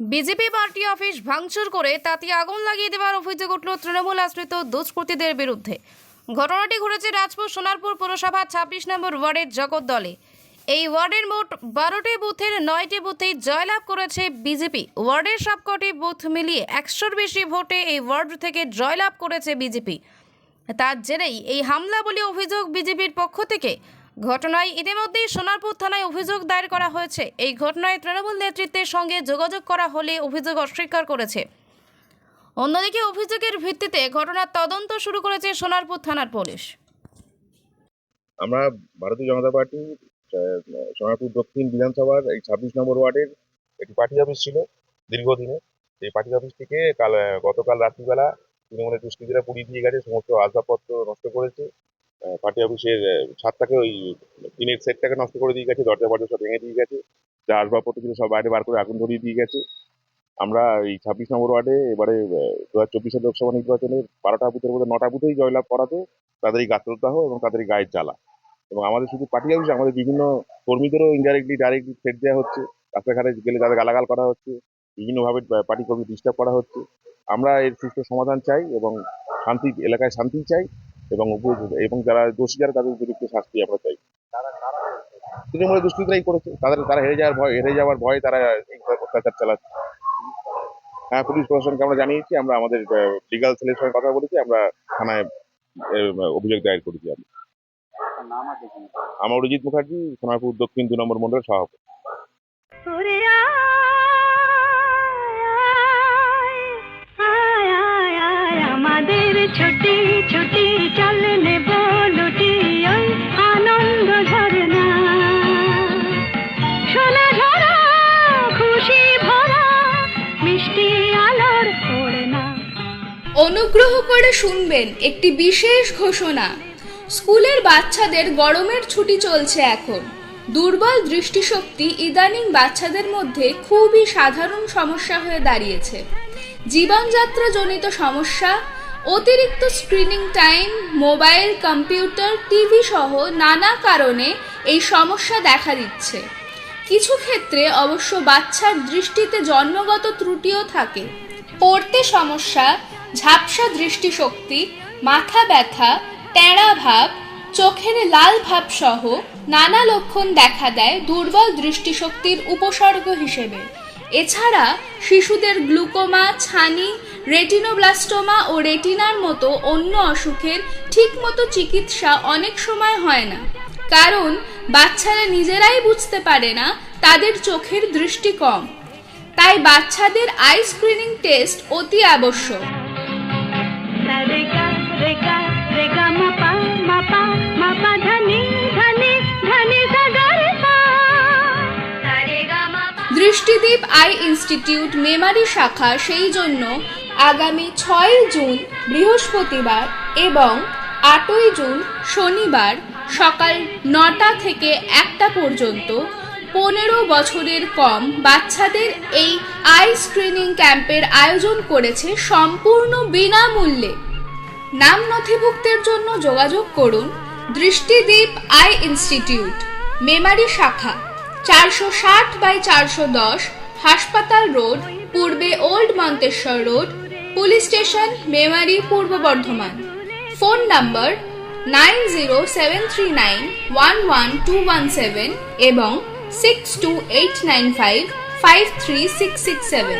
BJP party office ভাঙচুর করে তাতে আগুন লাগিয়ে দেওয়ার অভিযোগ উঠল তৃণমূল আশ্রিত দুষ্কৃতীদের বিরুদ্ধে। ঘটনাটি ঘটেছে রাজপুর সোনারপুর পুরসভা ছাব্বিশ নম্বর ওয়ার্ডের জগদ্দলে। এই ওয়ার্ডের মোট বারোটি বুথের নয়টি বুথেই জয়লাভ করেছে বিজেপি। ওয়ার্ডের সবকটি বুথ মিলিয়ে একশোর বেশি ভোটে এই ওয়ার্ড থেকে জয়লাভ করেছে বিজেপি। তার জেরেই এই হামলা বলে অভিযোগ বিজেপির পক্ষ থেকে ঘটনায় ইতিমধ্যেই সোনারপুর থানায় অভিযোগ দায়ের করা হয়েছে। এই ঘটনায় তৃণমূল নেতৃত্বের সঙ্গে যোগাযোগ করা হলে অভিযোগ অস্বীকার করেছে। অন্যদিকে অভিযোগের ভিত্তিতে ঘটনার তদন্ত শুরু করেছে সোনারপুর থানার পুলিশ। আমরা ভারতীয় জনতা পার্টি সোনারপুর দক্ষিণ বিধানসভার এই ছাব্বিশ নম্বর ওয়ার্ডের একটি পার্টি অফিস ছিল দীর্ঘদিনে এই পার্টি অফিস থেকে কাল গতকাল রাত্রিবেলা তৃণমূলের দুষ্কৃতীরা পুড়িয়ে দিয়ে গেছে, সমস্ত আসবাবপত্র নষ্ট করেছে। পার্টি অফিসের ছাদটাকে ওই টিনের সেটটাকে নষ্ট করে দিয়ে গেছে, দরজা ফরজা সব ভেঙে দিয়ে গেছে যা আসবাবপত্র ছিল সব বাইরে বার করে আগুন ধরিয়ে দিয়ে গেছে। আমরা এই ছাব্বিশ নম্বর ওয়ার্ডে, এবারে দু হাজার চব্বিশের লোকসভা নির্বাচনে বারোটা বুথের মধ্যে, নটা বুথেই জয়লাভ করাতে তাদেরই গাত্রদাহ এবং তাদেরই গায়ের জ্বালা। এবং আমাদের শুধু পার্টি অফিস, আমাদের বিভিন্ন কর্মীদেরও ইনডাইরেক্টলি ডাইরেক্টলি থ্রেট দেওয়া হচ্ছে। রাস্তাঘাটে গেলে তাদের গালাগাল করা হচ্ছে, বিভিন্নভাবে পার্টি কর্মী ডিস্টার্ব করা হচ্ছে। আমরা এর সুষ্ঠু সমাধান চাই এবং শান্তি, এলাকায় শান্তি চাই। এবং উপ- এবং যারা দোষী, যারা তাদের উপযুক্ত শাস্তি আমরা চাই। তৃণমূলের দুষ্কৃতরাই করেছে, তাদের, তারা হেরে যাওয়ার ভয়, হেরে যাওয়ার ভয়ে তারা অত্যাচার চালাচ্ছে। হ্যাঁ পুলিশ প্রশাসনকে আমরা জানিয়েছি, আমরা আমাদের লিগাল সেলের সঙ্গে কথা বলেছি, আমরা থানায় অভিযোগ দায়ের করেছি আমরা। আমার অরিজিৎ মুখার্জি, সোনারপুর দক্ষিণ দু নম্বর মন্ডলের সভাপতি। আমাদের ছুটি আলোর অনুগ্রহ করে শুনবেন একটি বিশেষ ঘোষণা। স্কুলের বাচ্চাদের গরমের ছুটি চলছে এখন। দুর্বল দৃষ্টিশক্তি ইদানিং বাচ্চাদের মধ্যে খুবই সাধারণ সমস্যা হয়ে দাঁড়িয়েছে। জীবনযাত্রাজনিত সমস্যা, অতিরিক্ত screening time, mobile, computer, TV সহ নানা কারণে এই সমস্যা দেখা দিচ্ছে। কিছু ক্ষেত্রে অবশ্য বাচ্চার দৃষ্টিতে জন্মগত ত্রুটিও থাকে। পড়তে সমস্যা, ঝাপসা দৃষ্টিশক্তি, মাথা ব্যথা টেরা ভাব, চোখের লাল ভাব সহ নানা লক্ষণ দেখা দেয় দুর্বল দৃষ্টিশক্তির উপসর্গ হিসেবে। এছাড়া শিশুদের গ্লুকোমা, ছানি, রেটিনোব্লাস্টোমা ও রেটিনার মতো অন্য অসুখের ঠিকমতো চিকিৎসা অনেক সময় হয় না। কারণ বাচ্চারা নিজেরাই বুঝতে পারে না তাদের চোখের দৃষ্টি কম। তাই বাচ্চাদের আই স্ক্রিনিং টেস্ট অতি আবশ্যক। রে গা রে গা রে গা মাপা মাপা মাপা ধনি ধনি ধনি সাগরে পা রে গা মাপা দৃষ্টিদীপ আই ইনস্টিটিউট মেমারি শাখা সেই জন্য আগামী ছয় জুন বৃহস্পতিবার এবং আটই জুন শনিবার সকাল নটা থেকে একটা পর্যন্ত পনেরো বছরের কম বাচ্চাদের এই আই স্ক্রিনিং ক্যাম্পের আয়োজন করেছে সম্পূর্ণ বিনামূল্যে। নাম নথিভুক্তের জন্য যোগাযোগ করুন দৃষ্টিদ্বীপ আই ইনস্টিটিউট, মেমারি শাখা, চারশো ষাট বাই চারশো দশ হাসপাতাল রোড, পূর্বে old Manteswar road, police station, Memari, Purba Bardhaman. Phone number nine zero seven three nine one one two one seven এবং six two eight nine five five three six six seven